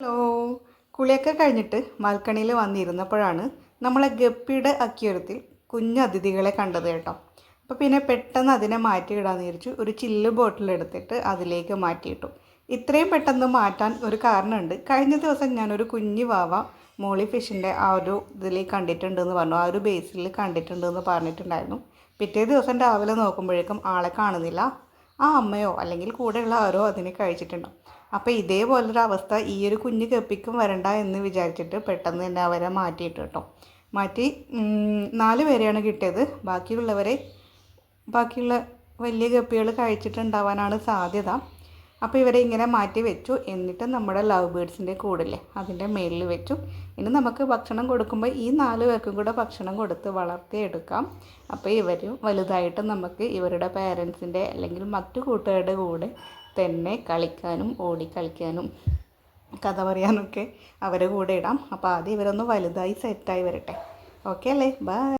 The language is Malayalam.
ഹലോ. കുളിയൊക്കെ കഴിഞ്ഞിട്ട് ബാൽക്കണിയിൽ വന്നിരുന്നപ്പോഴാണ് നമ്മളെ ഗപ്പിയുടെ അക്യൂരത്തിൽ കുഞ്ഞു അതിഥികളെ കണ്ടത് കേട്ടോ. അപ്പോൾ പിന്നെ പെട്ടെന്ന് അതിനെ മാറ്റിയിടാന്ന് വിചാരിച്ചു ഒരു ചില്ല് ബോട്ടിൽ എടുത്തിട്ട് അതിലേക്ക് മാറ്റിയിട്ടു. ഇത്രയും പെട്ടെന്ന് മാറ്റാൻ ഒരു കാരണമുണ്ട്. കഴിഞ്ഞ ദിവസം ഞാനൊരു കുഞ്ഞു വാവ മോളി ഫിഷിന്റെ ആ ഒരു ഇതിൽ കണ്ടിട്ടുണ്ടെന്ന് പറഞ്ഞു. ആ ഒരു ബേസിൽ കണ്ടിട്ടുണ്ടെന്ന് പറഞ്ഞിട്ടുണ്ടായിരുന്നു. പിറ്റേ ദിവസം രാവിലെ നോക്കുമ്പോഴേക്കും ആളെ കാണുന്നില്ല. ആ അമ്മയോ അല്ലെങ്കിൽ കൂടെയുള്ള ആരോ അതിനെ കഴിച്ചിട്ടുണ്ടാവും അപ്പോൾ ഇതേപോലൊരു അവസ്ഥ ഈ ഒരു കുഞ്ഞ് കപ്പിക്കും വരണ്ട എന്ന് വിചാരിച്ചിട്ട് പെട്ടെന്ന് തന്നെ അവരെ മാറ്റിയിട്ട് കേട്ടോ. മാറ്റി നാല് പേരെയാണ് കിട്ടിയത്. ബാക്കിയുള്ളവരെ ബാക്കിയുള്ള വലിയ കപ്പികൾ കഴിച്ചിട്ടുണ്ടാവാനാണ് സാധ്യത. അപ്പോൾ ഇവരെ ഇങ്ങനെ മാറ്റി വെച്ചു. എന്നിട്ട് നമ്മുടെ ലവ് ബേഡ്സിന്റെ കൂടില്ലേ അതിന്റെ മേളിൽ വെച്ചു. ഇനി നമുക്ക് ഭക്ഷണം കൊടുക്കുമ്പോൾ ഈ നാല് പേർക്കും കൂടെ ഭക്ഷണം കൊടുത്ത് വളർത്തിയെടുക്കാം. അപ്പോൾ ഇവരും വലുതായിട്ട് നമുക്ക് ഇവരുടെ പേരൻസിന്റെ അല്ലെങ്കിൽ മറ്റു കൂട്ടുകാരുടെ കൂടെ തന്നെ കളിക്കാനും ഓടി കളിക്കാനും കഥ പറയാനൊക്കെ അവരെ കൂടെ ഇടാം. അപ്പോൾ ആദ്യം ഇവരൊന്ന് വലുതായി സെറ്റായി വരട്ടെ. ഓക്കെ അല്ലേ? ബൈ